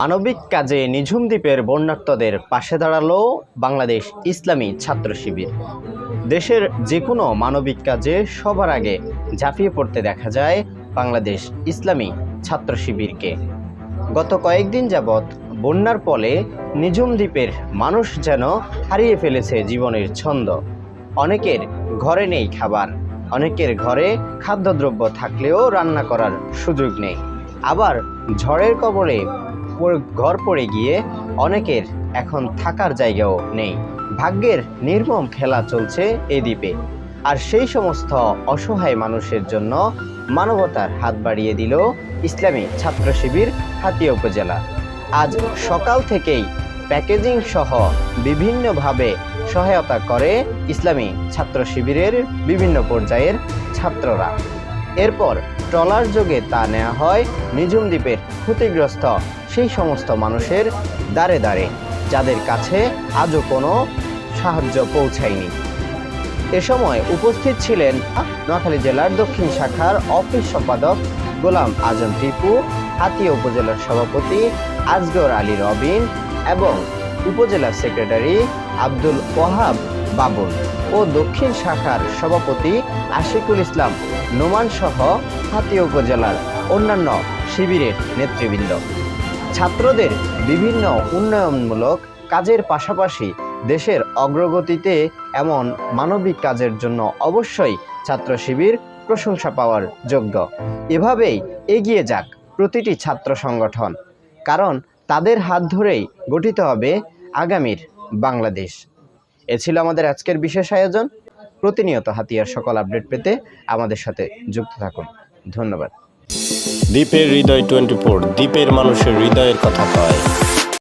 মানবিক কাজে নিঝুম দ্বীপের বন্যার্তদের পাশে দাঁড়াল বাংলাদেশ ইসলামী ছাত্র শিবির। দেশের যে কোনো মানবিক কাজে সবার আগে ঝাঁপিয়ে পড়তে দেখা যায় বাংলাদেশ ইসলামী ছাত্র শিবিরকে। গত কয়েকদিন যাবৎ বন্যার ফলে নিঝুম দ্বীপের মানুষ যেন হারিয়ে ফেলেছে জীবনের ছন্দ। অনেকের ঘরে নেই খাবার, অনেকের ঘরে খাদ্যদ্রব্য থাকলেও রান্না করার সুযোগ নেই। আবার ঝড়ের কবলে ঘর পড়ে গিয়ে অনেকের এখন থাকার জায়গাও নেই। ভাগ্যের নির্মম খেলা চলছে এই দ্বীপে। আর সেই সমস্ত অসহায় মানুষের জন্য মানবতার হাত বাড়িয়ে দিল ইসলামী ছাত্র শিবির হাতিয়া উপজেলা। আজ সকাল থেকেই প্যাকেজিং সহ বিভিন্নভাবে সহায়তা করে ইসলামী ছাত্র শিবিরের বিভিন্ন পর্যায়ের ছাত্ররা। এরপর ট্রলার যোগে তা নেওয়া হয় নিঝুম দ্বীপের ক্ষতিগ্রস্ত সেই সমস্ত মানুষের দ্বারে দ্বারে, যাদের কাছে আজও কোনো সাহায্য পৌঁছায়নি। এ সময় উপস্থিত ছিলেন নোয়াখালী জেলার দক্ষিণ শাখার অফিস সম্পাদক গোলাম আজম টিপু, হাতিয়া উপজেলার সভাপতি আজগর আলী রবিন এবং উপজেলা সেক্রেটারি আব্দুল ওয়াহাব বাবুল ও দক্ষিণ শাখার সভাপতি আশিকুল ইসলাম নোমান সহ হাতিয়া উপজেলার অন্যান্য শিবিরের নেতৃবৃন্দ। ছাত্রদের বিভিন্ন উন্নয়নমূলক কাজের পাশাপাশি দেশের অগ্রগতিতে এমন মানবিক কাজের জন্য অবশ্যই ছাত্র শিবির প্রশংসা পাওয়ার যোগ্য। এভাবেই এগিয়ে যাক প্রতিটি ছাত্র সংগঠন, কারণ তাদের হাত ধরেই গঠিত হবে আগামীর বাংলাদেশ। এ ছিল আমাদের আজকের বিশেষ আয়োজন। প্রতিনিয়ত হাতিয়ার সকল আপডেট পেতে আমাদের সাথে যুক্ত থাকুন। ধন্যবাদ। দ্বীপের হৃদয় টোয়েন্টি ফোর দ্বীপের মানুষের হৃদয়ের কথা কয়।